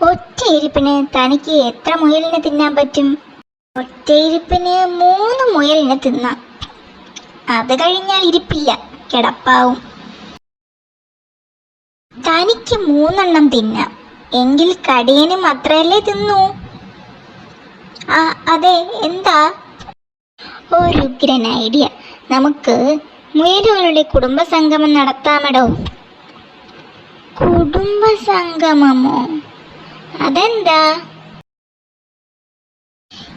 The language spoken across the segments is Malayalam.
ഒറ്റയിരിപ്പിന് തനിക്ക് എത്ര മുയലിനെ തിന്നാൻ പറ്റും? ഒറ്റയിരിപ്പിന് മൂന്ന് മുയലിനെ തിന്നാം. അത് കഴിഞ്ഞാൽ ഇരിപ്പില്ല. കിടപ്പാവും. തനിക്ക് മൂന്നെണ്ണം തിന്നാം. എങ്കിൽ കടിയനും അത്രയല്ലേ തിന്നു? ആ അതെ എന്താ? ഒരു ഉഗ്രൻ ഐഡിയ. നമുക്ക് മുയലുകളുടെ കുടുംബസംഗമം നടത്താമടോ? കുടുംബസംഗമമോ? അതെന്താ?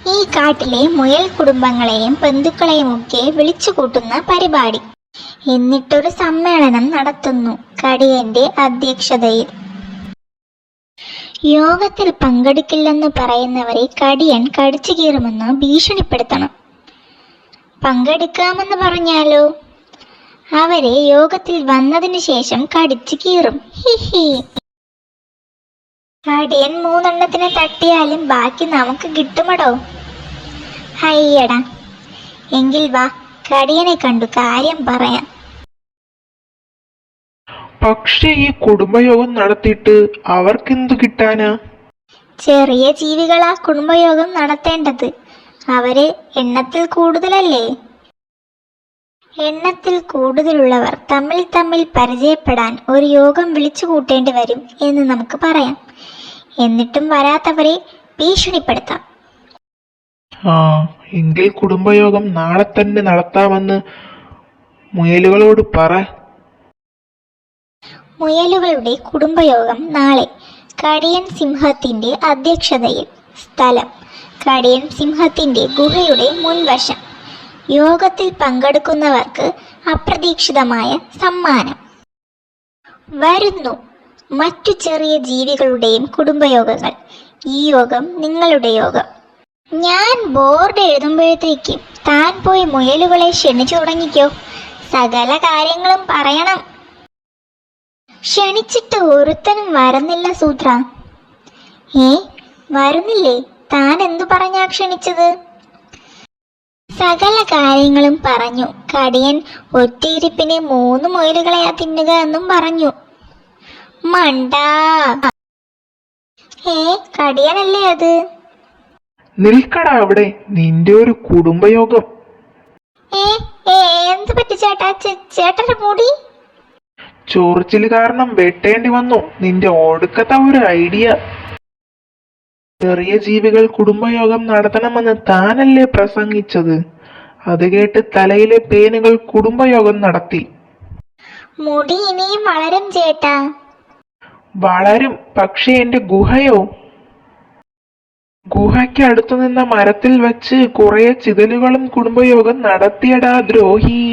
ഈ കാട്ടിലെ മുയൽ കുടുംബങ്ങളെയും ബന്ധുക്കളെയും ഒക്കെ വിളിച്ചു കൂട്ടുന്ന പരിപാടി. എന്നിട്ടൊരു സമ്മേളനം നടത്തുന്നു കടിയന്റെ അധ്യക്ഷതയിൽ. യോഗത്തിൽ പങ്കെടുക്കില്ലെന്ന് പറയുന്നവരെ കടിയൻ കടിച്ചു കീറുമെന്ന് ഭീഷണിപ്പെടുത്തണം. പങ്കെടുക്കാമെന്ന് പറഞ്ഞാലോ? അവരെ യോഗത്തിൽ വന്നതിന് ശേഷം കടിച്ചു കീറും. കടിയൻ മൂന്നെണ്ണത്തിന് തട്ടിയാലും ബാക്കി നമുക്ക് കിട്ടുമടോ? ഹയ്യടാ. എങ്കിൽ വാ കടിയനെ കണ്ടു കാര്യം പറയാം. പക്ഷേ ഈ കുടുംബയോഗം നടത്തിയിട്ട് അവർക്കെന്തു കിട്ടാനാ? ചെറിയ ജീവികളാ കുടുംബയോഗം നടത്തേണ്ടത്. അവർ എണ്ണത്തിൽ കൂടുതലല്ലേ? എണ്ണത്തിൽ കൂടുതലുള്ളവർ തമ്മിൽ തമ്മിൽ പരിചയപ്പെടാൻ ഒരു യോഗം വിളിച്ചു കൂട്ടേണ്ടി വരും എന്ന് നമുക്ക് പറയാം. എന്നിട്ടും വരാത്തവരെ ഭീഷണിപ്പെടുത്താം. ആ എങ്കിൽ കുടുംബയോഗം നാളെ തന്നെ നടത്താമെന്ന് മുയലുകളോട് പറ. മുയലുകളുടെ കുടുംബയോഗം നാളെ. കടിയൻ സിംഹത്തിന്റെ അധ്യക്ഷതയിൽ സ്ഥലം. കടിയൻ സിംഹത്തിന്റെ ഗുഹയുടെ മുൻവശം. യോഗത്തിൽ പങ്കെടുക്കുന്നവർക്ക് അപ്രതീക്ഷിതമായ സമ്മാനം. വരുന്നു. മറ്റു ചെറിയ ജീവികളുടെയും കുടുംബയോഗങ്ങൾ. ഈ യോഗം നിങ്ങളുടെ യോഗം. ഞാൻ ബോർഡ് എഴുതുമ്പോഴത്തേക്കും താൻ പോയി മുയലുകളെ ക്ഷണിച്ചു തുടങ്ങിക്കോ. സകല കാര്യങ്ങളും പറയണം. ക്ഷണിച്ചിട്ട് ഒരുത്തനും വരുന്നില്ല സൂത്ര. ഏ? വരുന്നില്ലേ? താൻ എന്തു പറഞ്ഞാ ക്ഷണിച്ചത്? സകല കാര്യങ്ങളും പറഞ്ഞു. കടിയൻ ഒറ്റയിരിപ്പിന് മൂന്ന് മുയലുകളെയാ തിന്നുക എന്നും പറഞ്ഞു. മണ്ട. ഏ കടിയനല്ലേ അത്? നിൽക്കടാ അവിടെ. നിന്റെ ഒരു കുടുംബയോഗം. ഏ ഏ എന്ത് പറ്റി ചേട്ടാ? ചേട്ടന്റെ മുടി? ചൊറിച്ചിൽ കാരണം വെട്ടേണ്ടി വന്നു. നിന്റെ ഒടുക്കത്തെ ഒരു ഐഡിയ. ചെറിയ ജീവികൾ കുടുംബയോഗം നടത്തണമെന്ന് താനല്ലേ പ്രസംഗിച്ചത്? അത് കേട്ട് തലയിലെ പേനുകൾ കുടുംബയോഗം നടത്തി. മുടി ഇനിയും വളരും ചേട്ടാ. വളരും പക്ഷേ എന്റെ ഗുഹയോ? ഗുഹയ്ക്ക് അടുത്തു നിന്ന മരത്തിൽ വെച്ച് കുറെ ചിതലുകളും കുടുംബയോഗം നടത്തിയടാ ദ്രോഹി.